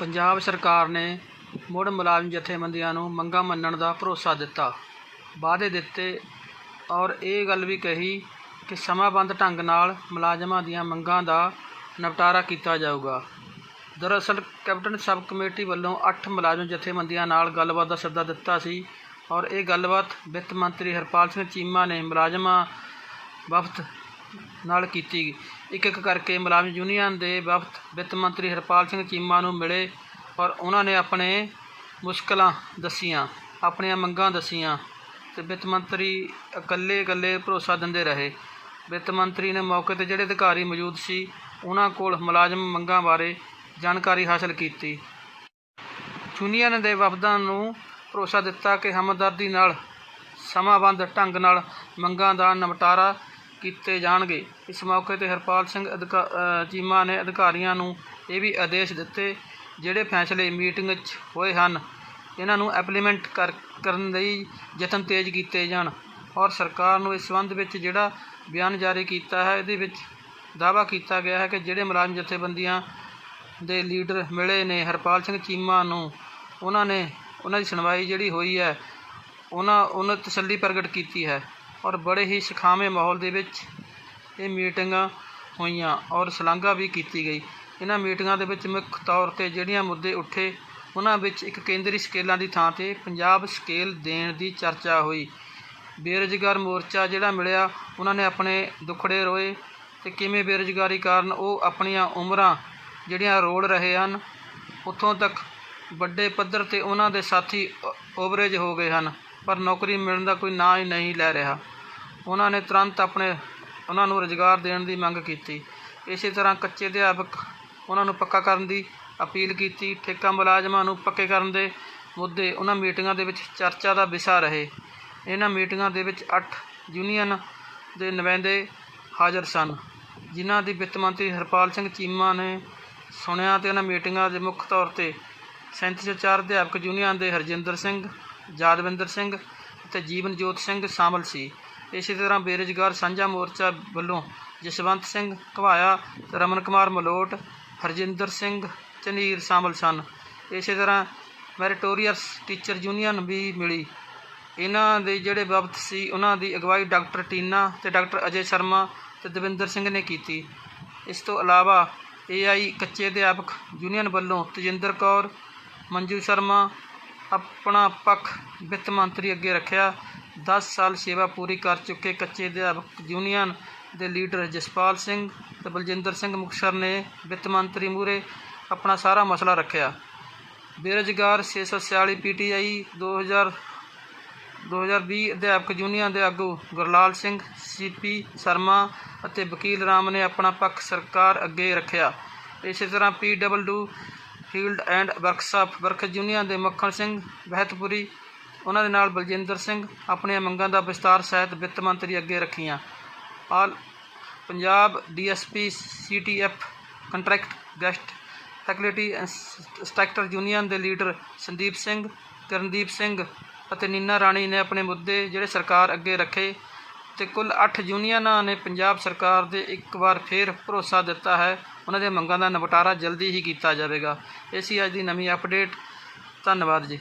ਪੰਜਾਬ ਸਰਕਾਰ ਨੇ ਮੁੜ ਮੁਲਾਜ਼ਮ ਜਥੇਬੰਦੀਆਂ ਨੂੰ ਮੰਗਾਂ ਮੰਨਣ ਦਾ ਭਰੋਸਾ ਦਿੱਤਾ। ਵਾਅਦੇ ਦਿੱਤੇ ਔਰ ਇਹ ਗੱਲ ਵੀ ਕਹੀ ਕਿ ਸਮਾਂਬੱਧ ਢੰਗ ਨਾਲ ਮੁਲਾਜ਼ਮਾਂ ਦੀਆਂ ਮੰਗਾਂ ਦਾ ਨਿਪਟਾਰਾ ਕੀਤਾ ਜਾਊਗਾ। ਦਰਅਸਲ ਕੈਪਟਨ ਸਬ ਕਮੇਟੀ ਵੱਲੋਂ 8 ਮੁਲਾਜ਼ਮ ਜਥੇਬੰਦੀਆਂ ਨਾਲ ਗੱਲਬਾਤ ਦਾ ਸੱਦਾ ਦਿੱਤਾ ਸੀ ਔਰ ਇਹ ਗੱਲਬਾਤ ਵਿੱਤ ਮੰਤਰੀ ਹਰਪਾਲ ਸਿੰਘ ਚੀਮਾ ਨੇ ਮੁਲਾਜ਼ਮਾਂ ਵਫਦ ਨਾਲ ਕੀਤੀ ਇੱਕ ਇੱਕ ਕਰਕੇ ਮੁਲਾਜ਼ਮ ਯੂਨੀਅਨ ਦੇ ਵਫਦ ਵਿੱਤ ਮੰਤਰੀ ਹਰਪਾਲ ਸਿੰਘ ਚੀਮਾ ਨੂੰ ਮਿਲੇ ਔਰ ਉਹਨਾਂ ਨੇ ਆਪਣੇ ਮੁਸ਼ਕਲਾਂ ਦੱਸੀਆਂ, ਆਪਣੀਆਂ ਮੰਗਾਂ ਦੱਸੀਆਂ ਤੇ ਵਿੱਤ ਮੰਤਰੀ ਇਕੱਲੇ ਇਕੱਲੇ ਭਰੋਸਾ ਦਿੰਦੇ ਰਹੇ। ਵਿੱਤ ਮੰਤਰੀ ਨੇ ਮੌਕੇ ਤੇ ਜਿਹੜੇ ਅਧਿਕਾਰੀ ਮੌਜੂਦ ਸੀ, ਉਹਨਾਂ ਕੋਲ ਮੁਲਾਜ਼ਮ ਮੰਗਾਂ ਬਾਰੇ ਜਾਣਕਾਰੀ ਹਾਸਲ ਕੀਤੀ। ਯੂਨੀਅਨ ਦੇ ਵਫਦਾਂ ਨੂੰ ਭਰੋਸਾ ਦਿੱਤਾ ਕਿ ਹਮਦਰਦੀ ਨਾਲ ਸਮਾਂਬੱਧ ਢੰਗ ਨਾਲ ਮੰਗਾਂ ਦਾ ਨਿਪਟਾਰਾ ਕੀਤੇ ਜਾਣਗੇ। ਇਸ ਮੌਕੇ ਤੇ ਹਰਪਾਲ ਸਿੰਘ ਅਧਿਕਾ ਚੀਮਾ ਨੇ ਅਧਿਕਾਰੀਆਂ ਨੂੰ ਇਹ ਵੀ ਆਦੇਸ਼ ਦਿੱਤੇ, ਜਿਹੜੇ ਫੈਸਲੇ ਮੀਟਿੰਗ 'ਚ ਹੋਏ ਹਨ, ਇਹਨਾਂ ਨੂੰ ਐਪਲੀਮੈਂਟ ਕਰ, ਕਰਨ ਲਈ ਯਤਨ ਤੇਜ਼ ਕੀਤੇ ਜਾਣ ਔਰ ਸਰਕਾਰ ਨੂੰ ਇਸ ਸੰਬੰਧ ਵਿੱਚ ਜਿਹੜਾ ਬਿਆਨ ਜਾਰੀ ਕੀਤਾ ਹੈ, ਇਹਦੇ ਵਿੱਚ ਦਾਅਵਾ ਕੀਤਾ ਗਿਆ ਹੈ ਕਿ ਜਿਹੜੇ ਮੁਲਾਜ਼ਮ ਜਥੇਬੰਦੀਆਂ ਦੇ ਲੀਡਰ ਮਿਲੇ ਨੇ, ਹਰਪਾਲ ਸਿੰਘ ਚੀਮਾ ਨੂੰ, ਉਹਨਾਂ ਨੇ, ਉਹਨਾਂ ਦੀ ਸੁਣਵਾਈ ਜਿਹੜੀ ਹੋਈ ਹੈ, ਉਹਨਾਂ ਉਹਨਾਂ ਤਸੱਲੀ ਪ੍ਰਗਟ ਕੀਤੀ ਹੈ। ਔਰ ਬੜੇ ਹੀ ਸਿਖਾਵੇਂ ਮਾਹੌਲ ਦੇ ਵਿੱਚ ਇਹ ਮੀਟਿੰਗਾਂ ਹੋਈਆਂ ਔਰ ਸ਼ਲਾਘਾ ਵੀ ਕੀਤੀ ਗਈ। ਇਹਨਾਂ ਮੀਟਿੰਗਾਂ ਦੇ ਵਿੱਚ ਮੁੱਖ ਤੌਰ ਤੇ ਜਿਹੜੀਆਂ ਮੁੱਦੇ ਉੱਠੇ, ਉਹਨਾਂ ਵਿੱਚ ਇੱਕ ਕੇਂਦਰੀ ਸਕੇਲਾਂ ਦੀ ਥਾਂ ਤੇ ਪੰਜਾਬ ਸਕੇਲ ਦੇਣ ਦੀ ਚਰਚਾ ਹੋਈ। ਬੇਰੁਜ਼ਗਾਰ ਮੋਰਚਾ ਜਿਹੜਾ ਮਿਲਿਆ, ਉਹਨਾਂ ਨੇ ਆਪਣੇ ਦੁੱਖੜੇ ਰੋਏ ਤੇ ਕਿਵੇਂ ਬੇਰੁਜ਼ਗਾਰੀ ਕਾਰਨ ਉਹ ਆਪਣੀਆਂ ਉਮਰਾਂ ਜਿਹੜੀਆਂ ਰੋੜ ਰਹੇ ਹਨ, ਉੱਥੋਂ ਤੱਕ ਵੱਡੇ ਪੱਧਰ ਤੇ ਉਹਨਾਂ ਦੇ ਸਾਥੀ ਓਵਰੇਜ ਹੋ ਗਏ ਹਨ। ਪਰ ਨੌਕਰੀ ਮਿਲਣ ਦਾ ਕੋਈ ਨਾਂ ਹੀ ਨਹੀਂ ਲੈ ਰਿਹਾ। ਉਹਨਾਂ ਨੇ ਤੁਰੰਤ ਆਪਣੇ, ਉਹਨਾਂ ਨੂੰ ਰੁਜ਼ਗਾਰ ਦੇਣ ਦੀ ਮੰਗ ਕੀਤੀ। ਇਸੇ ਤਰ੍ਹਾਂ ਕੱਚੇ ਅਧਿਆਪਕ ਉਹਨਾਂ ਨੂੰ ਪੱਕਾ ਕਰਨ ਦੀ ਅਪੀਲ ਕੀਤੀ। ਠੇਕਾ ਮੁਲਾਜ਼ਮਾਂ ਨੂੰ ਪੱਕੇ ਕਰਨ ਦੇ ਮੁੱਦੇ ਉਹਨਾਂ ਮੀਟਿੰਗਾਂ ਦੇ ਵਿੱਚ ਚਰਚਾ ਦਾ ਵਿਸ਼ਾ ਰਹੇ। ਇਹਨਾਂ ਮੀਟਿੰਗਾਂ ਦੇ ਵਿੱਚ 8 ਯੂਨੀਅਨ ਦੇ ਨੁਮਾਇੰਦੇ ਹਾਜ਼ਰ ਸਨ, ਜਿਨ੍ਹਾਂ ਦੀ ਵਿੱਤ ਮੰਤਰੀ ਹਰਪਾਲ ਸਿੰਘ ਚੀਮਾ ਨੇ ਸੁਣਿਆ ਤੇ ਉਹਨਾਂ ਮੀਟਿੰਗਾਂ ਦੇ ਮੁੱਖ ਤੌਰ ਤੇ 3704 ਅਧਿਆਪਕ ਯੂਨੀਅਨ ਦੇ ਹਰਜਿੰਦਰ ਸਿੰਘ ਯਾਦਵਿੰਦਰ ਸਿੰਘ ਅਤੇ ਜੀਵਨਜੋਤ ਸਿੰਘ ਸ਼ਾਮਲ ਸੀ। ਇਸੇ ਤਰ੍ਹਾਂ ਬੇਰੁਜ਼ਗਾਰ ਸਾਂਝਾ ਮੋਰਚਾ ਵੱਲੋਂ ਜਸਵੰਤ ਸਿੰਘ ਘਵਾਇਆ ਰਮਨ ਕੁਮਾਰ ਮਲੋਟ, ਹਰਜਿੰਦਰ ਸਿੰਘ ਝਨੀਰ ਸ਼ਾਮਲ ਸਨ। ਇਸੇ ਤਰ੍ਹਾਂ ਮੈਰੀਟੋਰੀਅਸ ਟੀਚਰ ਯੂਨੀਅਨ ਵੀ ਮਿਲੀ। ਇਹਨਾਂ ਦੇ ਜਿਹੜੇ ਵਫਦ ਸੀ, ਉਹਨਾਂ ਦੀ ਅਗਵਾਈ ਡਾਕਟਰ ਟੀਨਾ ਤੇ ਡਾਕਟਰ ਅਜੇ ਸ਼ਰਮਾ ਤੇ ਦਵਿੰਦਰ ਸਿੰਘ ਨੇ ਕੀਤੀ। ਇਸ ਤੋਂ ਇਲਾਵਾ ਏਆਈ ਕੱਚੇ ਅਧਿਆਪਕ ਯੂਨੀਅਨ ਵੱਲੋਂ ਤਜਿੰਦਰ ਕੌਰ, ਮੰਜੂ ਸ਼ਰਮਾ ਆਪਣਾ ਪੱਖ ਵਿੱਤ ਮੰਤਰੀ ਅੱਗੇ ਰੱਖਿਆ। 10 ਸਾਲ ਸੇਵਾ ਪੂਰੀ ਕਰ ਚੁੱਕੇ ਕੱਚੇ ਅਧਿਆਪਕ ਯੂਨੀਅਨ ਦੇ ਲੀਡਰ ਜਸਪਾਲ ਸਿੰਘ ਤੇ ਬਲਜਿੰਦਰ ਸਿੰਘ ਮੁਕਤਸਰ ਨੇ ਵਿੱਤ ਮੰਤਰੀ ਮੂਹਰੇ ਆਪਣਾ ਸਾਰਾ ਮਸਲਾ ਰੱਖਿਆ। ਬੇਰੁਜ਼ਗਾਰ 646 ਪੀਟੀਆਈ 2000 2020 ਅਧਿਆਪਕ ਯੂਨੀਅਨ ਦੇ ਆਗੂ ਗੁਰਲਾਲ ਸਿੰਘ ਸੀਪੀ ਸ਼ਰਮਾ ਅਤੇ ਵਕੀਲ ਰਾਮ ਨੇ ਆਪਣਾ ਪੱਖ ਸਰਕਾਰ ਅੱਗੇ ਰੱਖਿਆ। ਇਸੇ ਤਰ੍ਹਾਂ PW field and workshop worker union ਦੇ ਮੱਖਣ ਸਿੰਘ ਬਹਿਤਪੁਰੀ ਉਹਨਾਂ ਦੇ ਨਾਲ ਬਲਜਿੰਦਰ ਸਿੰਘ, ਆਪਣੀਆਂ ਮੰਗਾਂ ਦਾ ਵਿਸਤਾਰ ਸਹਿਤ ਵਿੱਤ ਮੰਤਰੀ ਅੱਗੇ ਰੱਖੀਆਂ। All Punjab DSP, CTF, contract guest faculty instructor union ਦੇ ਲੀਡਰ ਸੰਦੀਪ ਸਿੰਘ, ਕਰਨਦੀਪ ਸਿੰਘ ਅਤੇ ਨੀਨਾ ਰਾਣੀ ਨੇ ਆਪਣੇ ਮੁੱਦੇ ਜਿਹੜੇ ਸਰਕਾਰ ਅੱਗੇ ਰੱਖੇ ਤੇ ਕੁੱਲ 8 ਯੂਨੀਅਨਾਂ ਨੇ ਪੰਜਾਬ ਸਰਕਾਰ ਦੇ ਇੱਕ ਵਾਰ ਫੇਰ ਭਰੋਸਾ ਦਿੱਤਾ ਹੈ। ਉਹਨਾਂ ਦੇ ਮੰਗਾਂ ਦਾ ਨਿਪਟਾਰਾ ਜਲਦੀ ਹੀ ਕੀਤਾ ਜਾਵੇਗਾ। ਇਹ ਸੀ ਅੱਜ ਦੀ ਨਵੀਂ ਅਪਡੇਟ। ਧੰਨਵਾਦ ਜੀ।